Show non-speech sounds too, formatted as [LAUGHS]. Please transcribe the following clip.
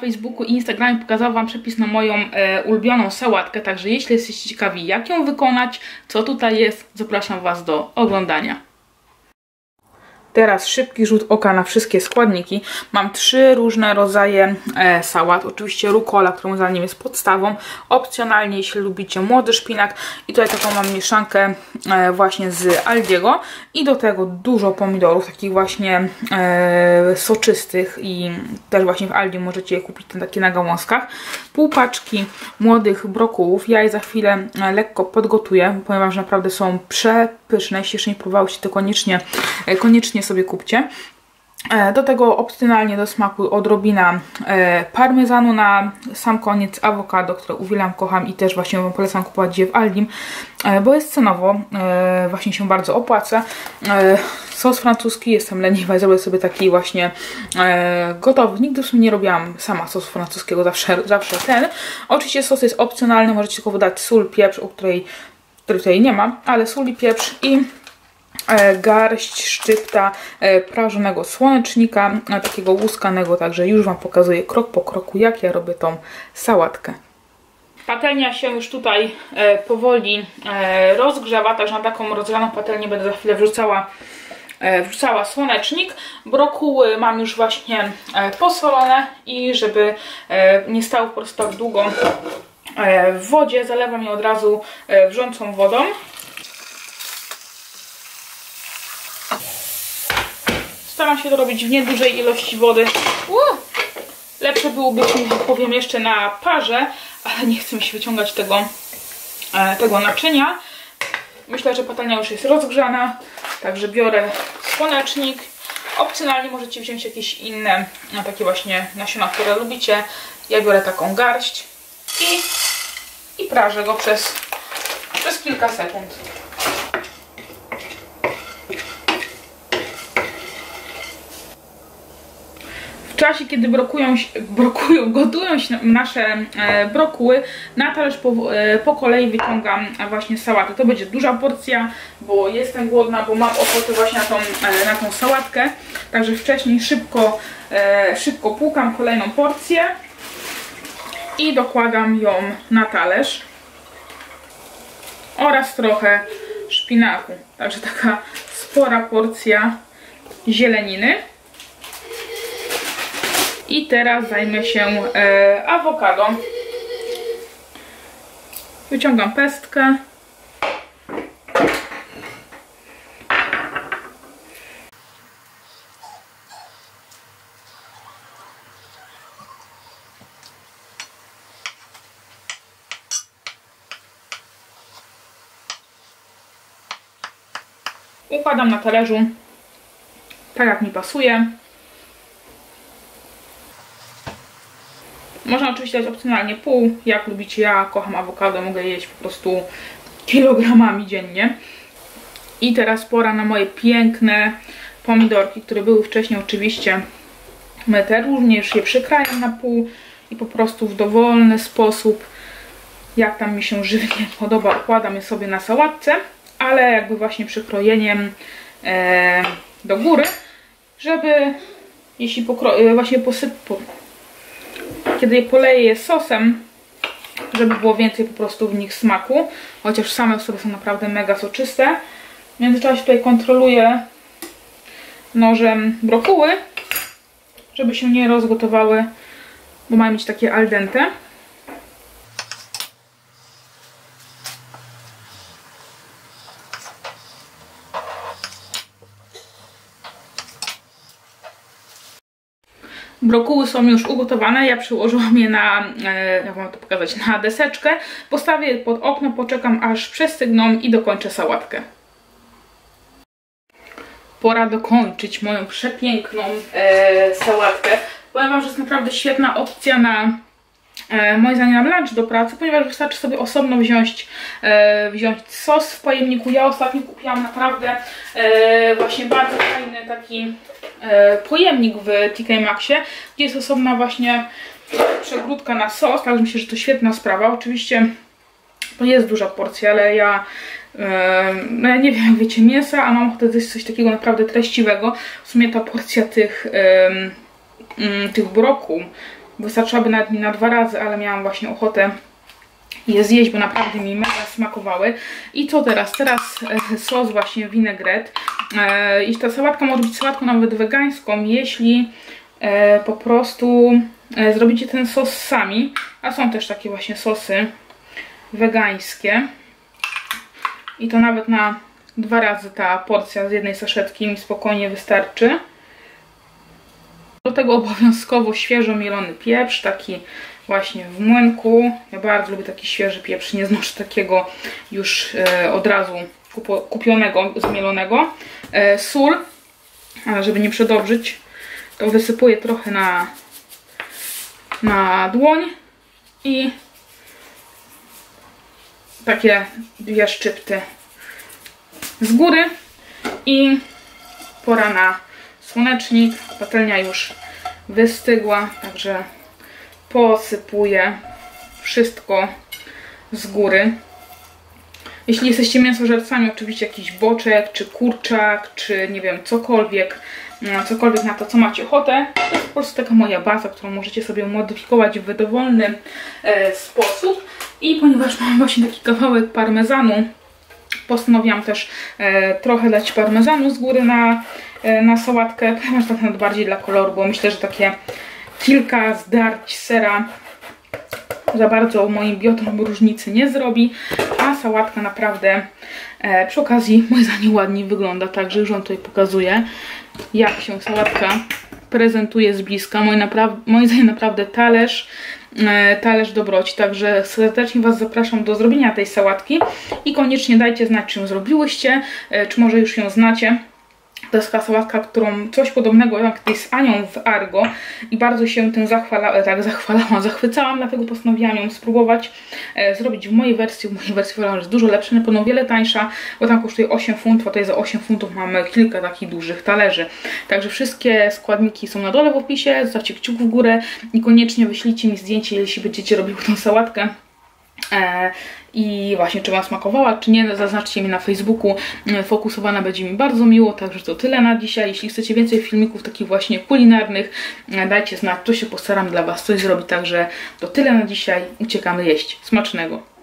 Facebooku i Instagramie pokazałam Wam przepis na moją e, ulubioną sałatkę, także jeśli jesteście ciekawi jak ją wykonać, co tutaj jest, zapraszam Was do oglądania. Teraz szybki rzut oka na wszystkie składniki. Mam trzy różne rodzaje e, sałat. Oczywiście rukola, którą za nim jest podstawą. Opcjonalnie, jeśli lubicie młody szpinak. I tutaj taką mam mieszankę e, właśnie z Aldiego. I do tego dużo pomidorów, takich właśnie e, soczystych. I też właśnie w Aldi możecie je kupić takie na gałązkach. Pół paczki młodych brokułów. Ja je za chwilę e, lekko podgotuję, ponieważ naprawdę są przepyszne. Jeśli jeszcze nie próbowałyście, to koniecznie, e, koniecznie sobie kupcie. E, do tego opcjonalnie do smaku odrobina e, parmezanu na sam koniec, awokado, które uwielbiam, kocham i też właśnie polecam kupować je w Aldim, e, bo jest cenowo, właśnie się bardzo opłaca. Sos francuski, jestem leniwa i zrobię sobie taki właśnie gotowy. Nigdy w sumie nie robiłam sama sosu francuskiego, zawsze, zawsze ten. Oczywiście sos jest opcjonalny, możecie tylko wydać sól, pieprz, o której, której tutaj nie ma, ale sól i pieprz i garść szczypta e, prażonego słonecznika, e, takiego łuskanego, także już Wam pokazuję krok po kroku, jak ja robię tą sałatkę. Patelnia się już tutaj powoli rozgrzewa, także na taką rozgrzaną patelnię będę za chwilę wrzucała wrzucała słonecznik. Brokuły mam już właśnie posolone i żeby nie stały po prostu tak długo w wodzie, zalewam je od razu wrzącą wodą. Staram się to robić w niedużej ilości wody. Lepsze byłoby, powiem, jeszcze na parze, ale nie chcę mi się wyciągać tego, e, tego naczynia. Myślę, że patelnia już jest rozgrzana, także biorę słonecznik. Opcjonalnie możecie wziąć jakieś inne, no, takie właśnie nasiona, które lubicie. Ja biorę taką garść i, i prażę go przez, przez kilka sekund. Czasie, kiedy brokują, brokują, [LAUGHS] gotują się nasze e, brokuły, na talerz po, e, po kolei wyciągam właśnie sałatę. To będzie duża porcja, bo jestem głodna, bo mam ochotę właśnie na tą, e, na tą sałatkę. Także wcześniej szybko, szybko płukam kolejną porcję i dokładam ją na talerz. Oraz trochę szpinaku. Także taka spora porcja zieleniny. I teraz zajmę się e, awokado. Wyciągam pestkę. Układam na talerzu tak jak mi pasuje. Można oczywiście dać opcjonalnie pół, jak lubicie. Ja kocham awokado, mogę jeść po prostu kilogramami dziennie. I teraz pora na moje piękne pomidorki, które były wcześniej oczywiście myte. Również je przykrajam na pół i po prostu w dowolny sposób, jak tam mi się żywnie [LAUGHS] podoba, układam je sobie na sałatce, ale jakby właśnie przykrojeniem e, do góry, żeby jeśli pokro- właśnie posyp kiedy je poleję sosem, żeby było więcej po prostu w nich smaku, chociaż same w sobie są naprawdę mega soczyste. W międzyczasie tutaj kontroluję nożem brokuły, żeby się nie rozgotowały, bo mają być takie al dente. Brokuły są już ugotowane, ja przyłożyłam je na, e, jak mam to pokazać, na deseczkę. Postawię pod okno, poczekam aż przestygną i dokończę sałatkę. Pora dokończyć moją przepiękną e, sałatkę. Powiem Wam, że jest naprawdę świetna opcja na moim zdaniem na lunch do pracy, ponieważ wystarczy sobie osobno wziąć, e, wziąć sos w pojemniku. Ja ostatnio kupiłam naprawdę e, właśnie bardzo fajny taki e, pojemnik w TK Maxie, gdzie jest osobna właśnie przegródka na sos, także myślę, że to świetna sprawa. Oczywiście to jest duża porcja, ale ja e, no ja nie wiem, jak wiecie, mięsa, a mam ochotę zjeść coś takiego naprawdę treściwego. W sumie ta porcja tych, e, tych broku Wystarczyłaby nawet mi na dwa razy, ale miałam właśnie ochotę je zjeść, bo naprawdę mi mega smakowały. I co teraz? Teraz e, sos właśnie vinegret. E, I ta sałatka może być sałatką nawet wegańską, jeśli e, po prostu zrobicie ten sos sami. A są też takie właśnie sosy wegańskie. I to nawet na dwa razy ta porcja z jednej saszetki mi spokojnie wystarczy. Do tego obowiązkowo świeżo mielony pieprz, taki właśnie w młynku. Ja bardzo lubię taki świeży pieprz, nie znoszę takiego już e, od razu kupionego, zmielonego. E, sól, ale żeby nie przedobrzyć, to wysypuję trochę na, na dłoń i takie dwie szczypty z góry i pora na słonecznik. Patelnia już wystygła, także posypuję wszystko z góry. Jeśli jesteście mięsożercami, oczywiście jakiś boczek, czy kurczak, czy nie wiem, cokolwiek, no, cokolwiek na to, co macie ochotę. To jest po prostu taka moja baza, którą możecie sobie modyfikować w dowolny e, sposób. I ponieważ mam właśnie taki kawałek parmezanu, postanowiłam też e, trochę dać parmezanu z góry na, na sałatkę, ponieważ tak nawet bardziej dla koloru, bo myślę, że takie kilka zdarć sera za bardzo moim biotrom różnicy nie zrobi, a sałatka naprawdę e, przy okazji [LAUGHS] moim zdaniem ładnie wygląda, także już on tutaj pokazuje jak się sałatka prezentuje z bliska. Moim, moim zdaniem naprawdę talerz E, talerz dobroci. Także serdecznie Was zapraszam do zrobienia tej sałatki i koniecznie dajcie znać, czy ją zrobiłyście, e, czy może już ją znacie. To jest ta sałatka, którą coś podobnego jak tej z Anią w Argo i bardzo się tym zachwala, tak, zachwalałam, [LAUGHS] zachwycałam, dlatego postanowiłam ją spróbować e, zrobić w mojej wersji. W mojej wersji uważam, jest dużo lepsza, na pewno wiele tańsza, bo tam kosztuje 8 funtów, a tutaj za 8 funtów mamy kilka takich dużych talerzy. Także wszystkie składniki są na dole w opisie, zostawcie kciuk w górę i koniecznie wyślijcie mi zdjęcie, jeśli będziecie robiły tą sałatkę. E, i właśnie czy Wam smakowała, czy nie, zaznaczcie mi na Facebooku, e, fokusowana będzie mi bardzo miło, także to tyle na dzisiaj. Jeśli chcecie więcej filmików takich właśnie kulinarnych, e, dajcie znać, to się postaram dla Was coś zrobić, także to tyle na dzisiaj, uciekamy jeść. Smacznego!